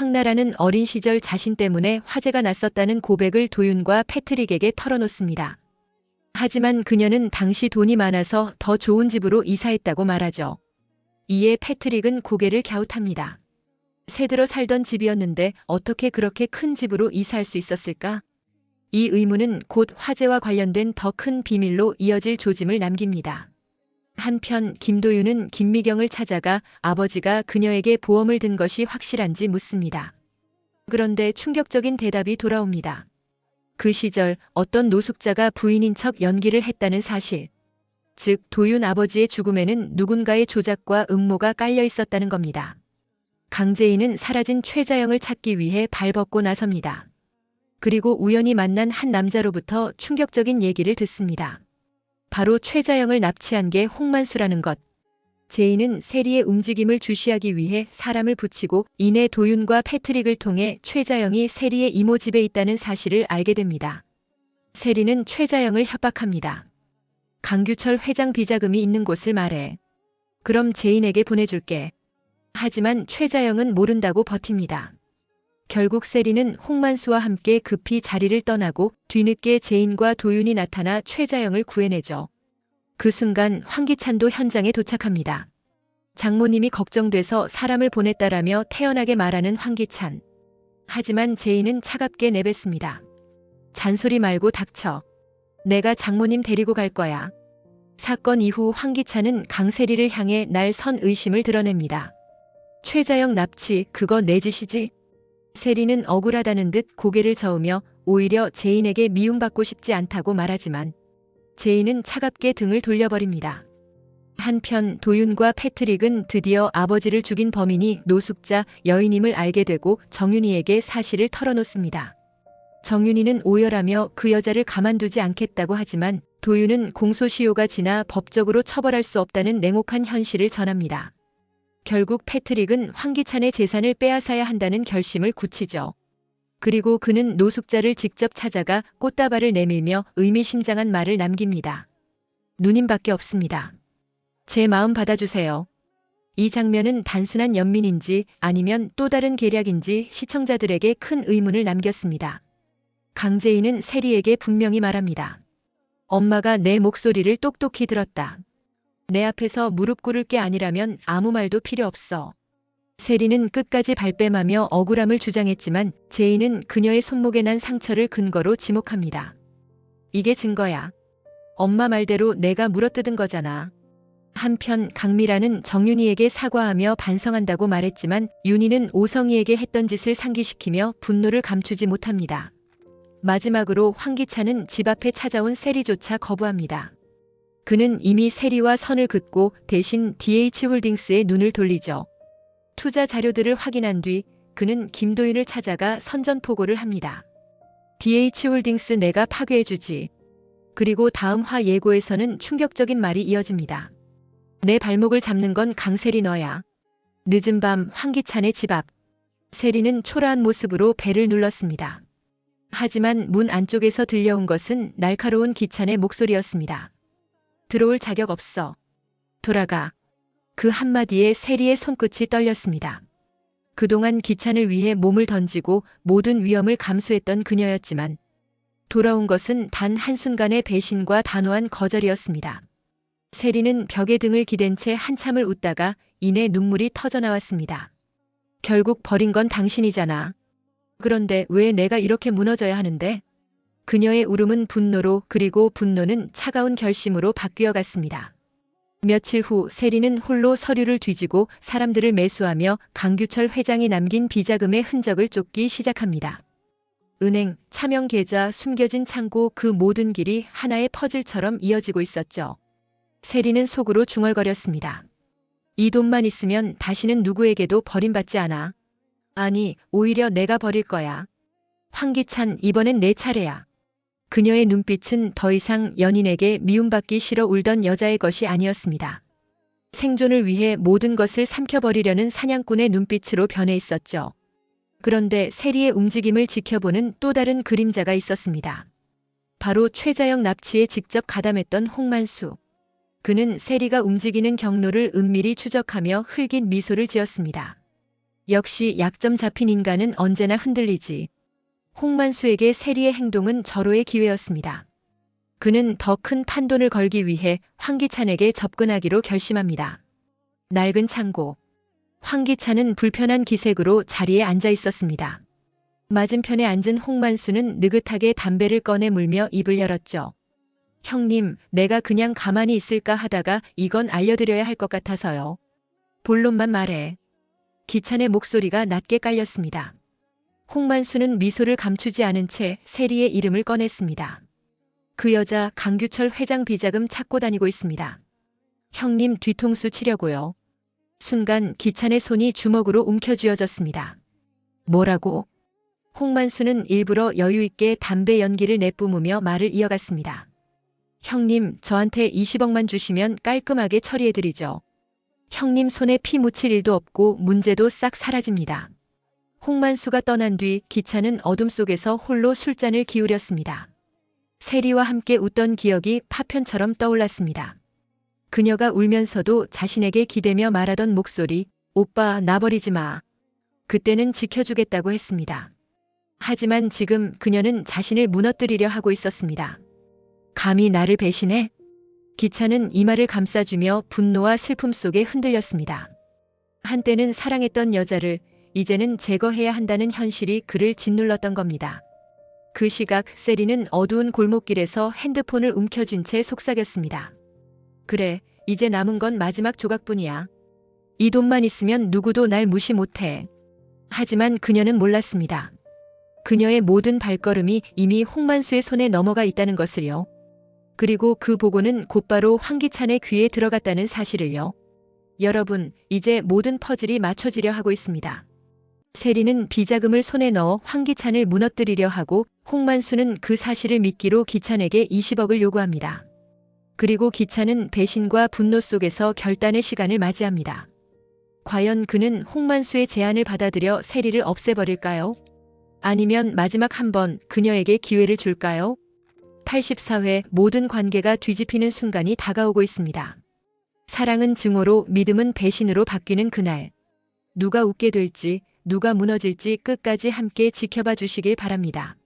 황나라는 어린 시절 자신 때문에 화제가 났었다는 고백을 도윤과 패트릭에게 털어놓습니다. 하지만 그녀는 당시 돈이 많아서 더 좋은 집으로 이사했다고 말하죠. 이에 패트릭은 고개를 갸웃합니다. 새들어 살던 집이었는데 어떻게 그렇게 큰 집으로 이사할 수 있었을까? 이 의문은 곧 화재와 관련된 더 큰 비밀로 이어질 조짐을 남깁니다. 한편 김도윤은 김미경을 찾아가 아버지가 그녀에게 보험을 든 것이 확실한지 묻습니다. 그런데 충격적인 대답이 돌아옵니다. 그 시절 어떤 노숙자가 부인인 척 연기를 했다는 사실. 즉, 도윤 아버지의 죽음에는 누군가의 조작과 음모가 깔려 있었다는 겁니다. 강재인은 사라진 최자영을 찾기 위해 발벗고 나섭니다. 그리고 우연히 만난 한 남자로부터 충격적인 얘기를 듣습니다. 바로 최자영을 납치한 게 홍만수라는 것. 제인은 세리의 움직임을 주시하기 위해 사람을 붙이고 이내 도윤과 패트릭을 통해 최자영이 세리의 이모 집에 있다는 사실을 알게 됩니다. 세리는 최자영을 협박합니다. 강규철 회장 비자금이 있는 곳을 말해. 그럼 제인에게 보내줄게. 하지만 최자영은 모른다고 버팁니다. 결국 세리는 홍만수와 함께 급히 자리를 떠나고 뒤늦게 제인과 도윤이 나타나 최자영을 구해내죠. 그 순간 황기찬도 현장에 도착합니다. 장모님이 걱정돼서 사람을 보냈다라며 태연하게 말하는 황기찬. 하지만 제인은 차갑게 내뱉습니다. 잔소리 말고 닥쳐. 내가 장모님 데리고 갈 거야. 사건 이후 황기찬은 강세리를 향해 날선 의심을 드러냅니다. 최자영 납치 그거 내 짓이지? 세리는 억울하다는 듯 고개를 저으며 오히려 제인에게 미움받고 싶지 않다고 말하지만 제인은 차갑게 등을 돌려버립니다. 한편 도윤과 패트릭은 드디어 아버지를 죽인 범인이 노숙자 여인임을 알게 되고 정윤이에게 사실을 털어놓습니다. 정윤이는 오열하며 그 여자를 가만두지 않겠다고 하지만 도윤은 공소시효가 지나 법적으로 처벌할 수 없다는 냉혹한 현실을 전합니다. 결국 패트릭은 황기찬의 재산을 빼앗아야 한다는 결심을 굳히죠. 그리고 그는 노숙자를 직접 찾아가 꽃다발을 내밀며 의미심장한 말을 남깁니다. 누님밖에 없습니다. 제 마음 받아주세요. 이 장면은 단순한 연민인지 아니면 또 다른 계략인지 시청자들에게 큰 의문을 남겼습니다. 강재인은 세리에게 분명히 말합니다. 엄마가 내 목소리를 똑똑히 들었다. 내 앞에서 무릎 꿇을 게 아니라면 아무 말도 필요 없어. 세리는 끝까지 발뺌하며 억울함을 주장했지만 제인은 그녀의 손목에 난 상처를 근거로 지목합니다. 이게 증거야. 엄마 말대로 내가 물어뜯은 거잖아. 한편 강미라는 정윤이에게 사과하며 반성한다고 말했지만 윤희는 오성희에게 했던 짓을 상기시키며 분노를 감추지 못합니다. 마지막으로 황기찬은 집 앞에 찾아온 세리조차 거부합니다. 그는 이미 세리와 선을 긋고 대신 DH홀딩스에 눈을 돌리죠. 투자 자료들을 확인한 뒤 그는 김도윤을 찾아가 선전포고를 합니다. DH홀딩스 내가 파괴해주지. 그리고 다음 화 예고에서는 충격적인 말이 이어집니다. 내 발목을 잡는 건 강세리 너야. 늦은 밤 황기찬의 집 앞. 세리는 초라한 모습으로 배를 눌렀습니다. 하지만 문 안쪽에서 들려온 것은 날카로운 기찬의 목소리였습니다. 들어올 자격 없어. 돌아가. 그 한마디에 세리의 손끝이 떨렸습니다. 그동안 기찬을 위해 몸을 던지고 모든 위험을 감수했던 그녀였지만 돌아온 것은 단 한순간의 배신과 단호한 거절이었습니다. 세리는 벽에 등을 기댄 채 한참을 웃다가 이내 눈물이 터져 나왔습니다. 결국 버린 건 당신이잖아. 그런데 왜 내가 이렇게 무너져야 하는데? 그녀의 울음은 분노로 그리고 분노는 차가운 결심으로 바뀌어 갔습니다. 며칠 후 세리는 홀로 서류를 뒤지고 사람들을 매수하며 강규철 회장이 남긴 비자금의 흔적을 쫓기 시작합니다. 은행, 차명 계좌, 숨겨진 창고 그 모든 길이 하나의 퍼즐처럼 이어지고 있었죠. 세리는 속으로 중얼거렸습니다. 이 돈만 있으면 다시는 누구에게도 버림받지 않아. 아니, 오히려 내가 버릴 거야. 황기찬, 이번엔 내 차례야. 그녀의 눈빛은 더 이상 연인에게 미움받기 싫어 울던 여자의 것이 아니었습니다. 생존을 위해 모든 것을 삼켜버리려는 사냥꾼의 눈빛으로 변해 있었죠. 그런데 세리의 움직임을 지켜보는 또 다른 그림자가 있었습니다. 바로 최자영 납치에 직접 가담했던 홍만수. 그는 세리가 움직이는 경로를 은밀히 추적하며 흘긴 미소를 지었습니다. 역시 약점 잡힌 인간은 언제나 흔들리지. 홍만수에게 세리의 행동은 절호의 기회였습니다. 그는 더 큰 판돈을 걸기 위해 황기찬에게 접근하기로 결심합니다. 낡은 창고. 황기찬은 불편한 기색으로 자리에 앉아 있었습니다. 맞은편에 앉은 홍만수는 느긋하게 담배를 꺼내 물며 입을 열었죠. 형님, 내가 그냥 가만히 있을까 하다가 이건 알려드려야 할 것 같아서요. 본론만 말해. 기찬의 목소리가 낮게 깔렸습니다. 홍만수는 미소를 감추지 않은 채 세리의 이름을 꺼냈습니다. 그 여자 강규철 회장 비자금 찾고 다니고 있습니다. 형님 뒤통수 치려고요. 순간 기찬의 손이 주먹으로 움켜쥐어졌습니다. 뭐라고? 홍만수는 일부러 여유있게 담배 연기를 내뿜으며 말을 이어갔습니다. 형님, 저한테 20억만 주시면 깔끔하게 처리해드리죠. 형님 손에 피 묻힐 일도 없고 문제도 싹 사라집니다. 홍만수가 떠난 뒤 기차는 어둠 속에서 홀로 술잔을 기울였습니다. 세리와 함께 웃던 기억이 파편처럼 떠올랐습니다. 그녀가 울면서도 자신에게 기대며 말하던 목소리, 오빠 나버리지 마. 그때는 지켜주겠다고 했습니다. 하지만 지금 그녀는 자신을 무너뜨리려 하고 있었습니다. 감히 나를 배신해? 기차는 이마를 감싸주며 분노와 슬픔 속에 흔들렸습니다. 한때는 사랑했던 여자를 이제는 제거해야 한다는 현실이 그를 짓눌렀던 겁니다. 그 시각 세리는 어두운 골목길에서 핸드폰을 움켜쥔 채 속삭였습니다. 그래, 이제 남은 건 마지막 조각뿐이야. 이 돈만 있으면 누구도 날 무시 못해. 하지만 그녀는 몰랐습니다. 그녀의 모든 발걸음이 이미 홍만수의 손에 넘어가 있다는 것을요. 그리고 그 보고는 곧바로 황기찬의 귀에 들어갔다는 사실을요. 여러분, 이제 모든 퍼즐이 맞춰지려 하고 있습니다. 세리는 비자금을 손에 넣어 황기찬을 무너뜨리려 하고 홍만수는 그 사실을 믿기로 기찬에게 20억을 요구합니다. 그리고 기찬은 배신과 분노 속에서 결단의 시간을 맞이합니다. 과연 그는 홍만수의 제안을 받아들여 세리를 없애버릴까요? 아니면 마지막 한 번 그녀에게 기회를 줄까요? 84회 모든 관계가 뒤집히는 순간이 다가오고 있습니다. 사랑은 증오로 믿음은 배신으로 바뀌는 그날. 누가 웃게 될지, 누가 무너질지 끝까지 함께 지켜봐 주시길 바랍니다.